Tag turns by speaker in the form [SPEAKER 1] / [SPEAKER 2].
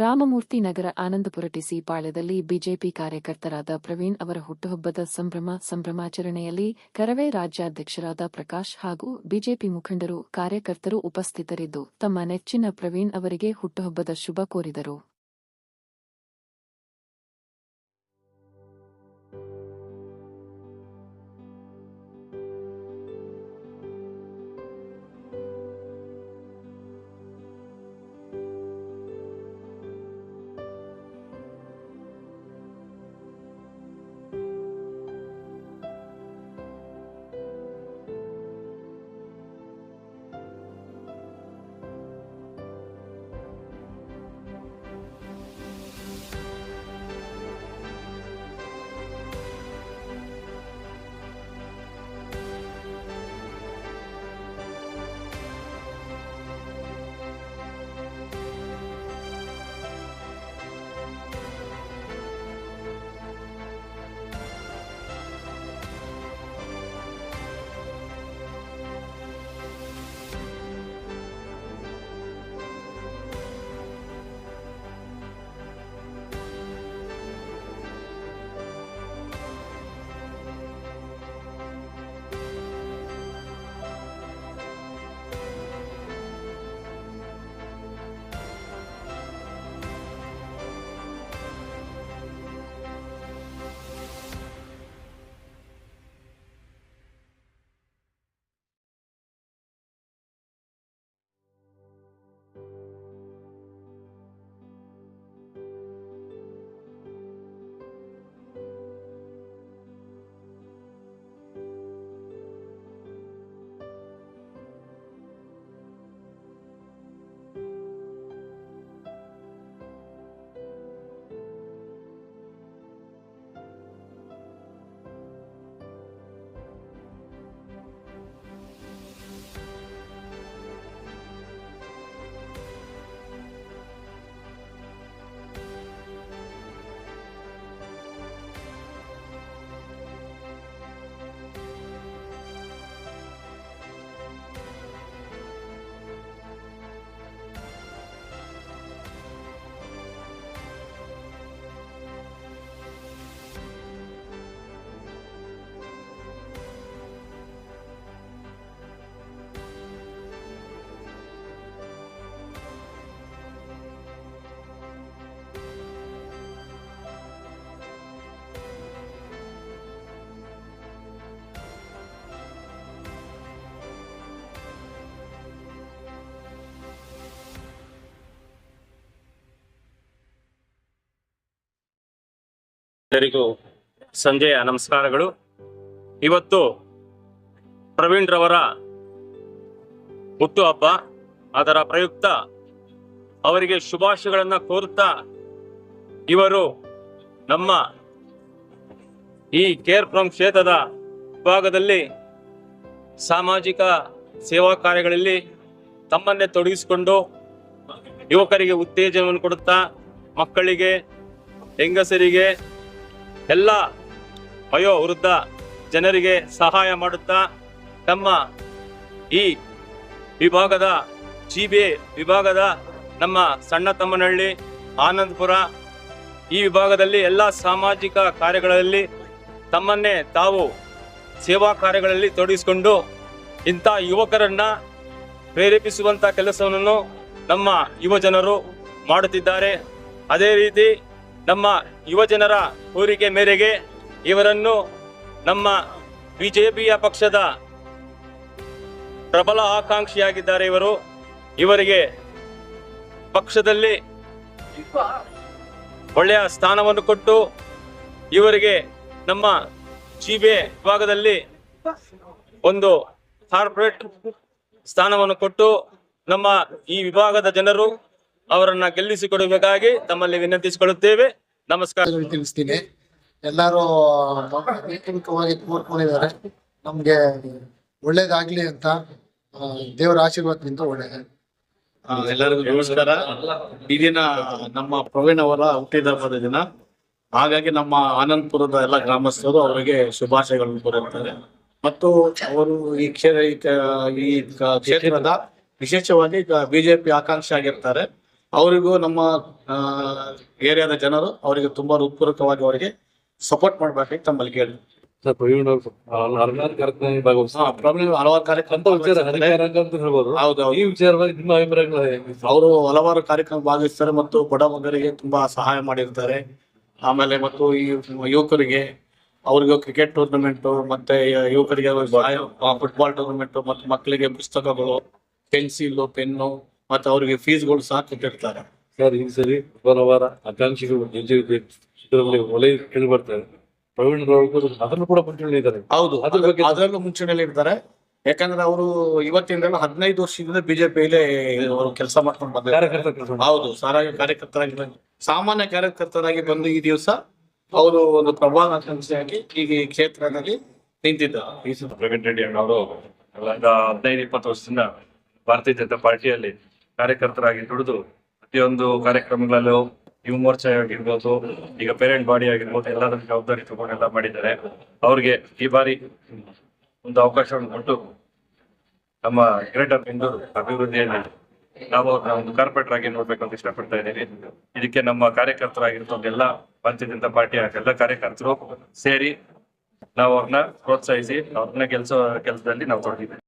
[SPEAKER 1] Ramamurthy Nagar Anandapura TC ಪಾಳ್ಯದಲ್ಲಿ BJP ಕಾರ್ಯಕರ್ತರಾದ ಪ್ರವೀಣ್ ಅವರ ಹುಟ್ಟುಹಬ್ಬದ ಸಂಭ್ರಮ, ಸಂಭ್ರಮಾಚರಣೆಯಲ್ಲಿ ಕರವೇ ರಾಜ್ಯಾಧ್ಯಕ್ಷರಾದ ಪ್ರಕಾಶ್ ಹಾಗೂ ಬಿಜೆಪಿ ಮುಖಂಡರು, ಕಾರ್ಯಕರ್ತರು ಉಪಸ್ಥಿತರಿದ್ದು, ತಮ್ಮ ನೆಚ್ಚಿನ ಪ್ರವೀಣ್ ಅವರಿಗೆ ಹುಟ್ಟುಹಬ್ಬದ ಶುಭ ಕೋರಿದರು.
[SPEAKER 2] ಎಲ್ಲರಿಗೂ ಸಂಜೆಯ ನಮಸ್ಕಾರಗಳು. ಇವತ್ತು ಪ್ರವೀಣ್ ರವರ ಹುಟ್ಟುಹಬ್ಬ ಅದರ ಪ್ರಯುಕ್ತ ಅವರಿಗೆ ಶುಭಾಶಯಗಳನ್ನ ಕೋರುತ್ತಾ ಇವರು ನಮ್ಮ ಈ ಕೇರ್ ಫ್ರಮ್ ಕ್ಷೇತ್ರದ ವಿಭಾಗದಲ್ಲಿ ಸಾಮಾಜಿಕ ಸೇವಾ ಕಾರ್ಯಗಳಲ್ಲಿ ತಮ್ಮನ್ನೇ ತೊಡಗಿಸಿಕೊಂಡು ಯುವಕರಿಗೆ ಉತ್ತೇಜನವನ್ನು ಕೊಡುತ್ತಾ, ಮಕ್ಕಳಿಗೆ, ಹೆಂಗಸರಿಗೆ ಎಲ್ಲ ವಯೋ ವೃದ್ಧ ಜನರಿಗೆ ಸಹಾಯ ಮಾಡುತ್ತಾ ತಮ್ಮ ಈ ವಿಭಾಗದ ಜಿ ಬಿ ವಿಭಾಗದ ನಮ್ಮ ಸಣ್ಣ ತಮ್ಮನಹಳ್ಳಿ, ಆನಂದಪುರ, ಈ ವಿಭಾಗದಲ್ಲಿ ಎಲ್ಲ ಸಾಮಾಜಿಕ ಕಾರ್ಯಗಳಲ್ಲಿ ತಮ್ಮನ್ನೇ ತಾವು ಸೇವಾ ಕಾರ್ಯಗಳಲ್ಲಿ ತೊಡಗಿಸಿಕೊಂಡು ಇಂಥ ಯುವಕರನ್ನ ಪ್ರೇರೇಪಿಸುವಂಥ ಕೆಲಸವನ್ನು ನಮ್ಮ ಯುವ ಜನರು ಮಾಡುತ್ತಿದ್ದಾರೆ. ಅದೇ ರೀತಿ ನಮ್ಮ ಯುವಜನರ ಕೋರಿಕೆ ಮೇರೆಗೆ ಇವರನ್ನು ನಮ್ಮ ಬಿಜೆಪಿಯ ಪಕ್ಷದ ಪ್ರಬಲ ಆಕಾಂಕ್ಷಿಯಾಗಿದ್ದಾರೆ ಇವರು. ಇವರಿಗೆ ಪಕ್ಷದಲ್ಲಿ ಒಳ್ಳೆಯ ಸ್ಥಾನವನ್ನು ಕೊಟ್ಟು ಇವರಿಗೆ ನಮ್ಮ ಜಿಬೆ ವಿಭಾಗದಲ್ಲಿ ಒಂದು ಕಾರ್ಪೊರೇಟ್ ಸ್ಥಾನವನ್ನು ಕೊಟ್ಟು ನಮ್ಮ ಈ ವಿಭಾಗದ ಜನರು ಅವರನ್ನ ಗೆಲ್ಲಿಸಿಕೊಡಬೇಕಾಗಿ ತಮ್ಮಲ್ಲಿ ವಿನಂತಿಸಿಕೊಳ್ಳುತ್ತೇವೆ. ನಮಸ್ಕಾರ.
[SPEAKER 3] ತಿಳಿಸ್ತೀನಿ. ಎಲ್ಲರೂ ವೈಜ್ಞಾನಿಕವಾಗಿ ಕೋರ್ಕೊಂಡಿದ್ದಾರೆ ನಮ್ಗೆ ಒಳ್ಳೇದಾಗ್ಲಿ ಅಂತ ದೇವರ ಆಶೀರ್ವಾದದಿಂದ ಒಳ್ಳೇದು.
[SPEAKER 4] ಆ, ಎಲ್ಲರಿಗೂ ನಮಸ್ಕಾರ. ಈ ದಿನ ನಮ್ಮ ಪ್ರವೀಣ್ ಅವರ ಹುಟ್ಟಿದ ದಿನ. ಹಾಗಾಗಿ ನಮ್ಮ ಆನಂದಪುರದ ಎಲ್ಲ ಗ್ರಾಮಸ್ಥರು ಅವರಿಗೆ ಶುಭಾಶಯಗಳನ್ನು ಕೋರುತ್ತಾರೆ. ಮತ್ತು ಅವರು ಈ ಕ್ಷೇತ್ರ ಈ ಕ್ಷೇತ್ರದ ವಿಶೇಷವಾಗಿ ಬಿಜೆಪಿ ಆಕಾಂಕ್ಷಿ ಆಗಿರ್ತಾರೆ. ಅವರಿಗೂ ನಮ್ಮ ಏರಿಯಾದ ಜನರು ಅವರಿಗೆ ತುಂಬಾ ಹೃತ್ಪೂರ್ವಕವಾಗಿ ಅವರಿಗೆ ಸಪೋರ್ಟ್ ಮಾಡ್ಬೇಕು ತಮ್ಮಲ್ಲಿ ಕೇಳಿ.
[SPEAKER 5] ಹಲವಾರು
[SPEAKER 4] ಕಾರ್ಯಕ್ರಮ ಅವರು ಹಲವಾರು ಕಾರ್ಯಕ್ರಮ ಭಾಗವಹಿಸ್ತಾರೆ ಮತ್ತು ಬಡ ಮಗರಿಗೆ ತುಂಬಾ ಸಹಾಯ ಮಾಡಿರ್ತಾರೆ. ಆಮೇಲೆ ಮತ್ತು ಈ ಯುವಕರಿಗೆ ಅವ್ರಿಗೆ ಕ್ರಿಕೆಟ್ ಟೂರ್ನಮೆಂಟ್ ಮತ್ತೆ ಯುವಕರಿಗೆ ಫುಟ್ಬಾಲ್ ಟೂರ್ನಮೆಂಟ್ ಮತ್ತು ಮಕ್ಕಳಿಗೆ ಪುಸ್ತಕಗಳು ಪೆನ್ಸಿಲ್ ಪೆನ್ನು ಮತ್ತೆ ಅವರಿಗೆ ಫೀಸ್ಗಳು ಸಹ ಕೊಟ್ಟಿರ್ತಾರೆ
[SPEAKER 5] ಸರ್ ಈ ಸರಿ ಬರವಾರ ಆಕಾಂಕ್ಷಿಗಳು ಬಿಜೆಪಿ ಇದರಲ್ಲಿ ಒಲೆ ಕೇಳಿ ಬರ್ತಾರೆ. ಪ್ರವೀಣ್ ಅವರು ಅದನ್ನು ಕೂಡ ಮುಂಚೂಣಿದ್ದಾರೆ
[SPEAKER 4] ಹೌದು
[SPEAKER 5] ಅದ್ರ ಬಗ್ಗೆ-
[SPEAKER 4] ಅದರಲ್ಲೂ ಮುಂಚೂಣಿಯಲ್ಲಿ ಇರ್ತಾರೆ. ಯಾಕಂದ್ರೆ ಅವರು ಇವತ್ತಿಂದ ಹದಿನೈದು ವರ್ಷದಿಂದ ಬಿಜೆಪಿಯಲ್ಲಿ ಅವರು ಕೆಲಸ ಮಾಡ್ಕೊಂಡು
[SPEAKER 5] ಕೆಲಸ
[SPEAKER 4] ಹೌದು ಸಾರಾಗಿ ಕಾರ್ಯಕರ್ತರಾಗಿ ಬಂದು- ಸಾಮಾನ್ಯ ಕಾರ್ಯಕರ್ತರಾಗಿ ಬಂದು ಈ ದಿವಸ ಅವರು ಒಂದು ಪ್ರಭಾವ ಸಂಸ್ಥೆಯಾಗಿ ಈ ಕ್ಷೇತ್ರದಲ್ಲಿ
[SPEAKER 5] ಸಲ
[SPEAKER 6] ಪ್ರವೀಣ್ ರೆಡ್ಡಿ ಕಳೆದ ಹದಿನೈದು ಇಪ್ಪತ್ತು ವರ್ಷದಿಂದ ಭಾರತೀಯ ಜನತಾ ಪಾರ್ಟಿಯಲ್ಲಿ ಕಾರ್ಯಕರ್ತರಾಗಿ ದುಡಿದು ಪ್ರತಿಯೊಂದು ಕಾರ್ಯಕ್ರಮಗಳಲ್ಲೂ ಯುವ ಮೋರ್ಚಾ ಆಗಿರ್ಬೋದು, ಈಗ ಪೇರೆಂಟ್ ಬಾಡಿ ಆಗಿರ್ಬೋದು, ಎಲ್ಲದರ ಜವಾಬ್ದಾರಿ ತಗೊಂಡೆಲ್ಲ ಮಾಡಿದ್ದಾರೆ. ಅವ್ರಿಗೆ ಈ ಬಾರಿ ಒಂದು ಅವಕಾಶವನ್ನು ಕೊಟ್ಟು ನಮ್ಮ ಗ್ರೇಟರ್ ಬೆಂಗಳೂರು ಅಭಿವೃದ್ಧಿಯಲ್ಲಿ ನಾವು ಅವ್ರನ್ನ ಒಂದು ಕಾರ್ಪೊರೇಟರ್ ಆಗಿ ನೋಡ್ಬೇಕು ಅಂತ ಇಷ್ಟಪಡ್ತಾ ಇದ್ದೀವಿ. ಇದಕ್ಕೆ ನಮ್ಮ ಕಾರ್ಯಕರ್ತರಾಗಿರ್ಬೋದು ಎಲ್ಲ ಭಾರತೀಯ ಜನತಾ ಪಾರ್ಟಿಯ ಎಲ್ಲ ಕಾರ್ಯಕರ್ತರು ಸೇರಿ ನಾವು ಅವ್ರನ್ನ ಪ್ರೋತ್ಸಾಹಿಸಿ, ಅವ್ರನ್ನ ಕೆಲಸ ಕೆಲಸದಲ್ಲಿ ನಾವು ತೊಡಗಿದ್ದೀವಿ.